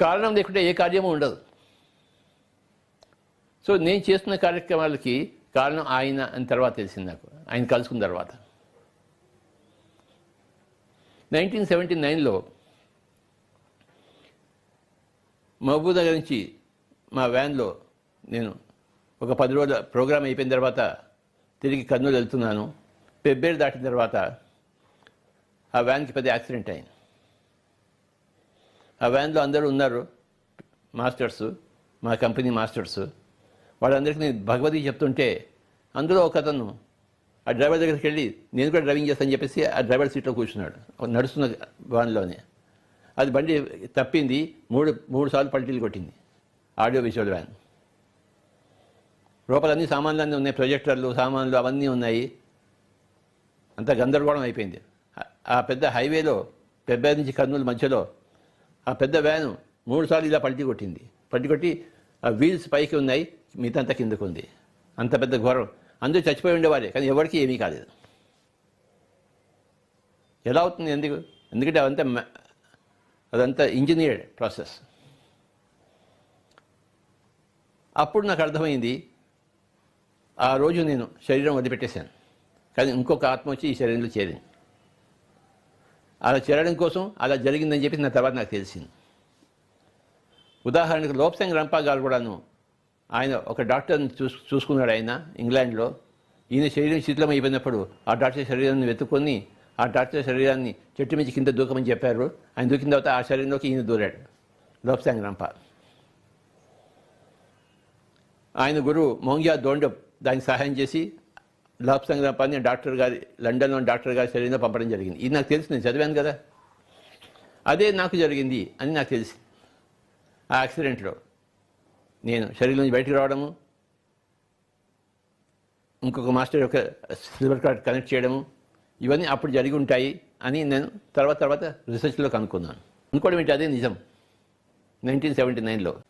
కారణం లేకుంటే ఏ కార్యము ఉండదు. సో నేను చేస్తున్న కార్యక్రమాలకి కారణం ఆయన అని తర్వాత తెలిసింది నాకు. ఆయన కలుసుకున్న తర్వాత. నైన్టీన్ సెవెంటీ నైన్లో మహబూబ్ దగ్గర నుంచి మా వ్యాన్లో నేను ఒక పది రోజుల ప్రోగ్రాం అయిపోయిన తర్వాత తిరిగి కర్నూలు వెళ్తున్నాను. పెబ్బేరు దాటిన తర్వాత ఆ వ్యాన్కి పెద్ద యాక్సిడెంట్ అయింది. ఆ వ్యాన్లో అందరూ ఉన్నారు మాస్టర్స్ మా కంపెనీ మాస్టర్స్. వాళ్ళందరికీ నేను భగవద్గీత చెప్తుంటే అందులో ఒక అతను ఆ డ్రైవర్ దగ్గరికి వెళ్ళి నేను కూడా డ్రైవింగ్ చేస్తాను చెప్పేసి ఆ డ్రైవర్ సీట్లో కూర్చున్నాడు. నడుస్తున్న వ్యాన్లోనే అది బండి తప్పింది మూడు మూడు సార్లు పల్టీలు కొట్టింది ఆడియో విజువల్ వ్యాన్. లోపల అన్ని సామాన్లు అన్నీ ఉన్నాయి ప్రొజెక్టర్లు సామాన్లు అవన్నీ ఉన్నాయి. అంత గందరగోళం అయిపోయింది. ఆ పెద్ద హైవేలో పెద్ద నుంచి కర్నూలు మధ్యలో ఆ పెద్ద వ్యాను మూడు సార్లు ఇలా పల్టీ కొట్టింది. పల్టీ కొట్టి ఆ వీల్స్ పైకి ఉన్నాయి మిగతా కిందకు ఉంది. అంత పెద్ద ఘోరం. అందరూ చచ్చిపోయి ఉండేవారే కానీ ఎవరికి ఏమీ కాలేదు. ఎలా అవుతుంది ఎందుకు? ఎందుకంటే అదంతా అదంతా ఇంజనీర్డ్ ప్రాసెస్. అప్పుడు నాకు అర్థమైంది ఆ రోజు నేను శరీరం వదిలిపెట్టేశాను. కానీ ఇంకొక ఆత్మ వచ్చి ఈ శరీరంలో చేరింది. అలా చేరడం కోసం అలా జరిగిందని చెప్పి నా తర్వాత నాకు తెలిసింది. ఉదాహరణకు లోప్సంగ్ రంపా గారు కూడాను ఆయన ఒక డాక్టర్ని చూ చూసుకున్నాడు ఆయన ఇంగ్లాండ్లో. ఈయన శరీరం శిథిలం అయిపోయినప్పుడు ఆ డాక్టర్ శరీరాన్ని వెతుక్కొని ఆ డాక్టర్ శరీరాన్ని చెట్టు మించి కింద దూకమని చెప్పారు. ఆయన దూకిన తర్వాత ఆ శరీరంలోకి ఈయన దూరాడు. లోప్సాంగ్ రంపా. ఆయన గురువు మోంగ్యా దోండప్ దానికి సహాయం చేసి లాప్సంగ్ పని డాక్టర్ గారి లండన్లో డాక్టర్ గారి శరీరంలో పంపడం జరిగింది. ఇది నాకు తెలుసు నేను చదివాను కదా. అదే నాకు జరిగింది అని నాకు తెలిసి. ఆ యాక్సిడెంట్లో నేను శరీరం నుంచి బయటకు రావడము ఇంకొక మాస్టర్ యొక్క సిల్వర్ కార్డ్ కనెక్ట్ చేయడము ఇవన్నీ అప్పుడు జరిగి ఉంటాయి అని నేను తర్వాత తర్వాత రీసెర్చ్లో కనుక్కున్నాను. అనుకోవడం ఏంటి అదే నిజం. నైన్టీన్ సెవెంటీ నైన్లో